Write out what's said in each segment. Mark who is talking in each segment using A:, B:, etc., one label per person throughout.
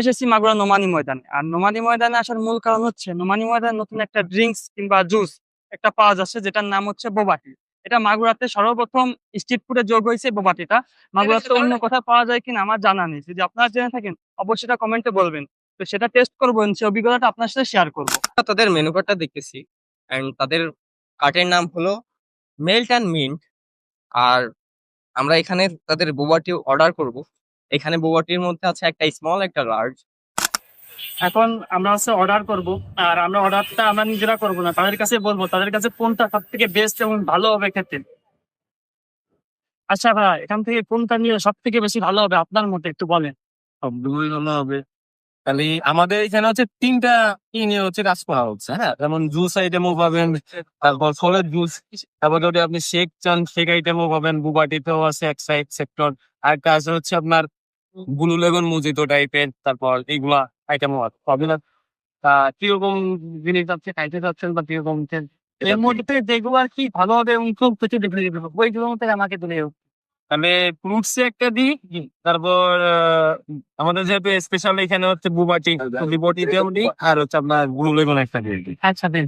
A: এসেছি মাগুরা নোমানি ময়দানে। আর নোমানি ময়দানে আসার মূল কারণ হচ্ছে নোমানি ময়দানে নতুন একটা ড্রিঙ্কস কিংবা জুস একটা পাওয়া যাচ্ছে যেটার নাম হচ্ছে বোবাটি। এটা মাগুরাতে সর্বপ্রথম স্ট্রিট ফুডে যোগ হয়েছে বোবাটিটা। মাগুরাতে অন্য কোথাও পাওয়া যায় কিনা আমার জানা নেই। যদি আপনারা জেনে থাকেন অবশ্যই এটা কমেন্টে বলবেন। তো সেটা টেস্ট করব সে অভিজ্ঞতাটা আপনার সাথে শেয়ার করব।
B: তাদের মেনু কার্ডটা দেখতেছি। এন্ড তাদের কার্টের নাম হলো মেল্ট অ্যান্ড মিন্ট আর আমরা এখানে তাদের বোবাটি অর্ডার করব। এখানে বোবাটির মধ্যে আছে একটা স্মল একটা লার্জ
A: এখন আমরা হচ্ছে অর্ডার করব। আর আমরা অর্ডারটা আমরা নিজেরা করব না, তাদের কাছে বলব, তাদের কাছে কোনটা সব থেকে বেস্ট এবং ভালো হবে খেতে? আচ্ছা ভাই, এখান থেকে কোনটা নিয়ে সব থেকে বেশি ভালো হবে আপনার মতে, একটু বলেন।
C: সবগুলোই ভালো হবে। খালি আমাদের এখানে হচ্ছে তিনটা ই নিয়ে হচ্ছে কাজ করা হচ্ছে হ্যাঁ? যেমন জুস আইটেমও পাবেন, তারপর ফলের জুস তারপর যদি আপনি শেক চান শেক আইটেমও পাবেন বুবাটিতেও আছে এক সাইড সেক্টর আর একটা হচ্ছে আপনার ব্লু লেগন মুজিতো টাইপের তারপর এইগুলা পাবেন তা কীরকম জিনিস আছে খাইতে চাচ্ছেন বা কীরকম
A: এর মধ্যে যেগুলো আর কি ভালো হবে এবং খুব কিছু দেখে দেবে ওইগুলোর মধ্যে আমাকে তুলে
C: তাহলে ফ্রুটস একটা দিই তারপর আমাদের যেহেতু স্পেশাল এখানে হচ্ছে বুবাটি বুবাটিতেও দিই আর হচ্ছে আপনার ব্লু লেগন একটা দিয়ে দিই।
A: আচ্ছা দেন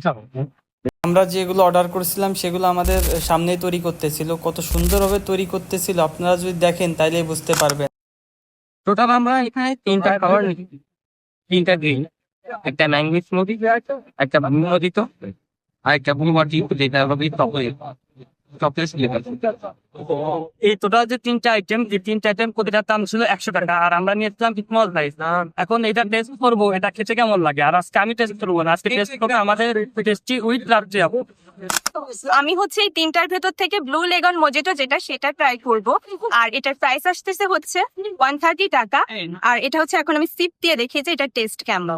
D: আমরা যেগুলো অর্ডার করেছিলাম সেগুলো আমাদের সামনেই তৈরি করতেছিল। কত সুন্দরভাবে তৈরি করতেছিল আপনারা যদি দেখেন তাইলে বুঝতে পারবেন।
B: টোটাল আমরা এখানে তিনটা খাবার তিনটা গ্রিন একটা ম্যাঙ্গো স্মুদি একটা মদিত আর একটা ভূমি যেটা হবে চকলেট ফ্লেভার
A: এই টোটাল যে তিনটা আইটেম যে তিনটা আইটেম প্রতিটার দাম ছিল একশো টাকা আর আমরা নিয়েছিলাম স্মল সাইজ এখন এটা টেস্ট করব এটা খেতে কেমন লাগে? আর আজকে আমি টেস্ট করব না আজকে টেস্ট করব আমাদের টেস্টি উইথ লাভজি আপু
E: আমি হচ্ছে এই তিনটার ভেতর থেকে ব্লু লেগন মজিটো যেটা সেটা ট্রাই করব। আর এটার প্রাইস আসতেছে হচ্ছে ওয়ান থার্টি টাকা। আর এটা হচ্ছে এখন আমি সিপ দিয়ে দেখি যে এটা টেস্ট কেমন।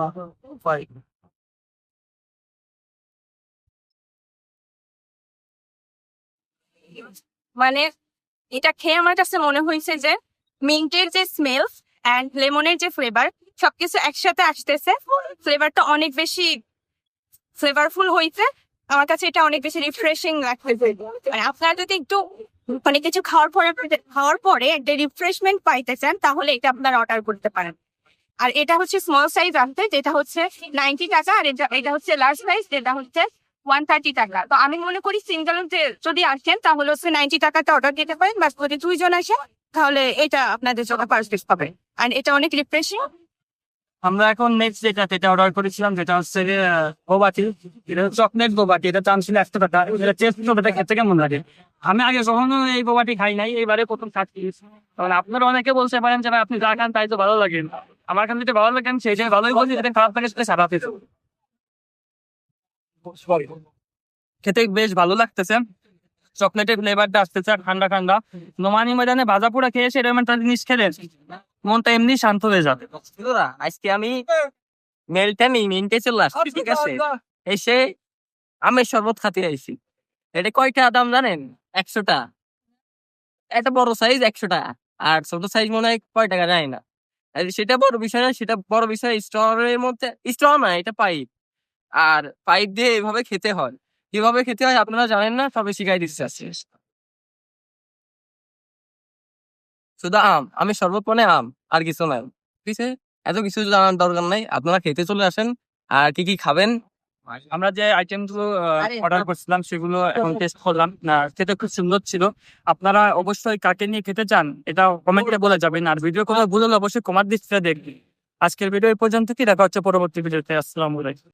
E: মানে এটা খেয়ে আমার কাছে মনে হয়েছে যে মিন্টের যে স্মেল অ্যান্ড লেমনের যে ফ্লেভার সবকিছু একসাথে আসতেছে। ফ্লেভারটা অনেক বেশি ফ্লেভারফুল হয়েছে। আমার কাছে এটা অনেক বেশি রিফ্রেশিং লাগতেছে। মানে আপনারা যদি একটু মানে কিছু খাওয়ার পরে খাওয়ার পরে একটা রিফ্রেশমেন্ট পাইতে চান, তাহলে এটা আপনারা অর্ডার করতে পারেন। আর এটা হচ্ছে স্মল সাইজ আনতে যেটা হচ্ছে নাইনটি টাকা, আর এটা এটা হচ্ছে লার্জ সাইজ যেটা হচ্ছে ওয়ান থার্টি টাকা। তো আমি মনে করি সিঙ্গেল যদি আসেন, তাহলে হচ্ছে নাইনটি টাকাতে অর্ডার দিতে পারেন। বা যদি দুইজন আসেন, তাহলে এটা আপনাদের জন্য আর এটা অনেক রিফ্রেশিং
A: আমরা এখন নেক্সট যেটা যেটা অর্ডার করেছিলাম, যেটা হচ্ছে গোবাটি চকলেট গোবাটি এটা দাম ছিল একশো টাকা। এটা টেস্ট খেতে কেমন লাগে? আমি আগে কখনো এই গোবাটি খাই নাই, এইবারে প্রথম খাচ্ছি। তখন আপনারা অনেকে বলতে পারেন যে আপনি যা খান তাই তো ভালো লাগে। আমার কাছে যেটা ভালো লাগেন সেইটাই ভালোই বলছি যেটা খারাপ লাগে সেটা খারাপ খেতে বেশ ভালো লাগতেছে। চকলেটের ফ্লেভারটা আসতেছে আর ঠান্ডা ঠান্ডা। নোমানি ময়দানে ভাজা পোড়া খেয়ে এসে এরকম একটা জিনিস খেলে মনটা এমনি শান্ত হয়ে যাবে।
B: আজকে আমি মেলটা নেই মিন্টে চলে আসছি ঠিক আছে? এসে আমের শরবত খাতে আইছি। এটা কয়টা দাম জানেন? একশোটা। একটা বড় সাইজ একশো টাকা আর ছোট সাইজ মনে হয় কয় টাকা যায় না। সেটা বড় বিষয় না সেটা বড় বিষয় স্টোরের মধ্যে স্টোর না এটা পাইপ। আর পাইপ দিয়ে এভাবে খেতে হয়। কীভাবে খেতে হয় আপনারা জানেন না তবে শিখাই দিচ্ছে আজকে শুধু আম আমি মানে আম আর কিছু নাই ঠিক আছে? এত কিছু জানার দরকার নাই। আপনারা খেতে চলে আসেন। আর কি কি খাবেন?
A: আমরা যে আইটেমগুলো অর্ডার করছিলাম সেগুলো এখন টেস্ট করলাম। না খেতে খুব সুন্দর ছিল। আপনারা অবশ্যই কাকে নিয়ে খেতে চান এটা কমেন্টে বলে যাবেন। আর ভিডিও কথা ভুল হলে অবশ্যই কমার দৃষ্টিতে দেখবেন। আজকের ভিডিও এই পর্যন্ত কি দেখা হচ্ছে পরবর্তী ভিডিওতে আসসালামু আলাইকুম।